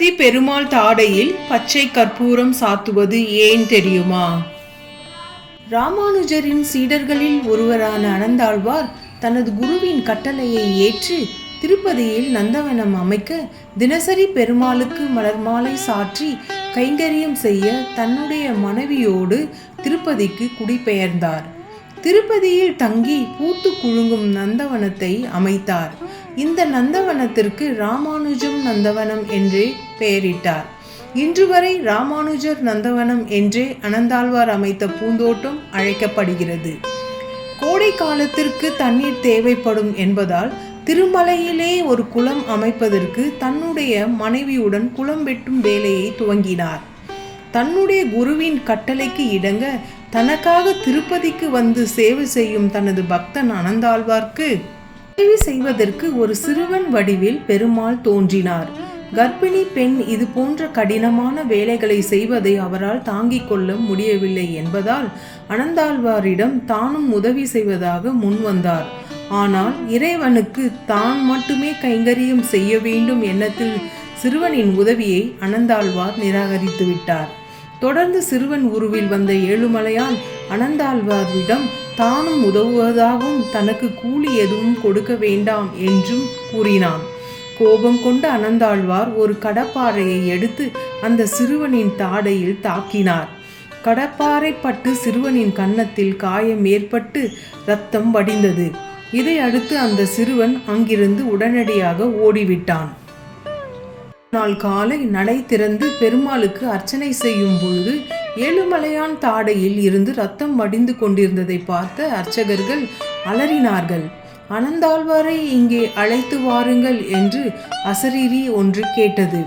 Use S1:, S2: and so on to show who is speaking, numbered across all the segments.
S1: திருப்பதி பெருமாள் தாடையில் பச்சை கற்பூரம் சாத்துவது ஏன் தெரியுமா? ராமானுஜரின் சீடர்களில் ஒருவரான அனந்தாழ்வார் தனது குருவின் கட்டளையை ஏற்று திருப்பதியில் நந்தவனம் அமைக்க தினசரி பெருமாளுக்கு மலர் மாலை சாற்றி கைங்கரியம் செய்ய தன்னுடைய மனைவியோடு திருப்பதிக்கு குடிபெயர்ந்தார். திருப்பதியில் தங்கி பூத்து குலுங்கும் நந்தவனத்தை அமைத்தார். இந்த நந்தவனத்திற்கு ராமானுஜம் நந்தவனம் என்றே பெயரிட்டார். இன்று வரை ராமானுஜர் நந்தவனம் என்றே அனந்தாழ்வார் அமைத்த பூந்தோட்டம் அழைக்கப்படுகிறது. கோடை காலத்திற்கு தண்ணீர் தேவைப்படும் என்பதால் திருமலையிலே ஒரு குளம் அமைப்பதற்கு தன்னுடைய மனைவியுடன் குளம் வெட்டும் வேலையை துவங்கினார். தன்னுடைய குருவின் கட்டளைக்கு இடங்க தனக்காக திருப்பதிக்கு வந்து சேவை செய்யும் தனது பக்தன் அனந்தாழ்வார்க்கு சேவை செய்வதற்கு ஒரு சிறுவன் வடிவில் பெருமாள் தோன்றினார். கர்ப்பிணி பெண் இது போன்ற கடினமான வேலைகளை செய்வதை அவரால் தாங்கிக் கொள்ள முடியவில்லை என்பதால் அனந்தாழ்வாரிடம் தானும் உதவி செய்வதாக முன்வந்தார் ஆனால் இறைவனுக்கு தான் மட்டுமே கைங்கரியம் செய்ய வேண்டும் எண்ணத்தில் சிறுவனின் உதவியை அனந்தாழ்வார் நிராகரித்து விட்டார். தொடர்ந்து சிறுவன் உருவில் வந்த ஏழுமலையான் அனந்தாழ்வாரிடம் தானும் உதவுவதாகவும் தனக்கு கூலி எதுவும் கொடுக்க வேண்டாம் என்றும் கூறினான். கோபம் கொண்ட அனந்தாழ்வார் ஒரு கடப்பாறையை எடுத்து அந்த சிறுவனின் தாடையில் தாக்கினார். கடப்பாறை பட்டு சிறுவனின் கன்னத்தில் காயம் ஏற்பட்டு ரத்தம் வடிந்தது. இதை அடுத்து அந்த சிறுவன் அங்கிருந்து உடனடியாக ஓடிவிட்டான். நாள் காலை நடை திறந்து பெருமாளுக்கு அர்ச்சனை செய்யும் பொழுது ஏழுமலையான் தாடையில் இருந்து ரத்தம் வடிந்து கொண்டிருந்ததை பார்த்த அர்ச்சகர்கள் அலறினார்கள். அனந்தாழ்வாரை இங்கே அழைத்து வாருங்கள் என்று அசரீரி ஒன்று கேட்டது.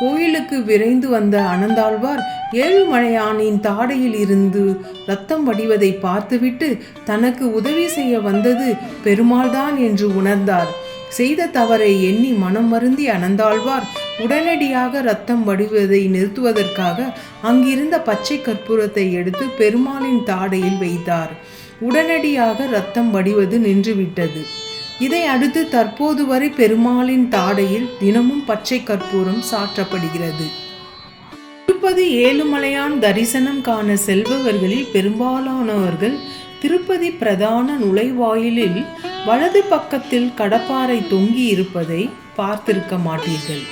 S1: கோயிலுக்கு விரைந்து வந்த அனந்தாழ்வார் ஏழுமலையானின் தாடையில் இருந்து ரத்தம் வடிவதை பார்த்துவிட்டு தனக்கு உதவி செய்ய வந்தது பெருமாள்தான் என்று உணர்ந்தார். செய்த தவறை எண்ணி மனம் வருந்தி அனந்தாழ்வார் உடனடியாக ரத்தம் வடிவதை நிறுத்துவதற்காக அங்கிருந்த பச்சை கற்பூரத்தை எடுத்து பெருமாளின் தாடையில் வைத்தார். உடனடியாக ரத்தம் வடிவது நின்றுவிட்டது. இதை அடுத்து தற்போது வரை பெருமாளின் தாடையில் தினமும் பச்சை கற்பூரம் சாற்றப்படுகிறது. திருப்பதி ஏழுமலையான் தரிசனம் காண செல்பவர்களில் பெரும்பாலானவர்கள் திருப்பதி பிரதான நுழைவாயிலில் வலது பக்கத்தில் கடப்பாறை தொங்கி இருப்பதை பார்த்திருக்க மாட்டீர்கள்.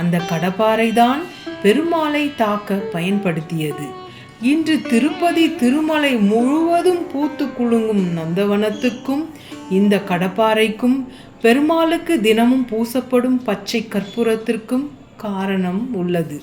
S1: அந்த கடப்பாறைதான் பெருமாளை தாக்க பயன்படுத்தியது. இன்று திருப்பதி திருமலை முழுவதும் பூத்து குலுங்கும் நந்தவனத்துக்கும் இந்த கடப்பாறைக்கும் பெருமாளுக்கு தினமும் பூசப்படும் பச்சை கற்பூரத்திற்கும் காரணம் உள்ளது.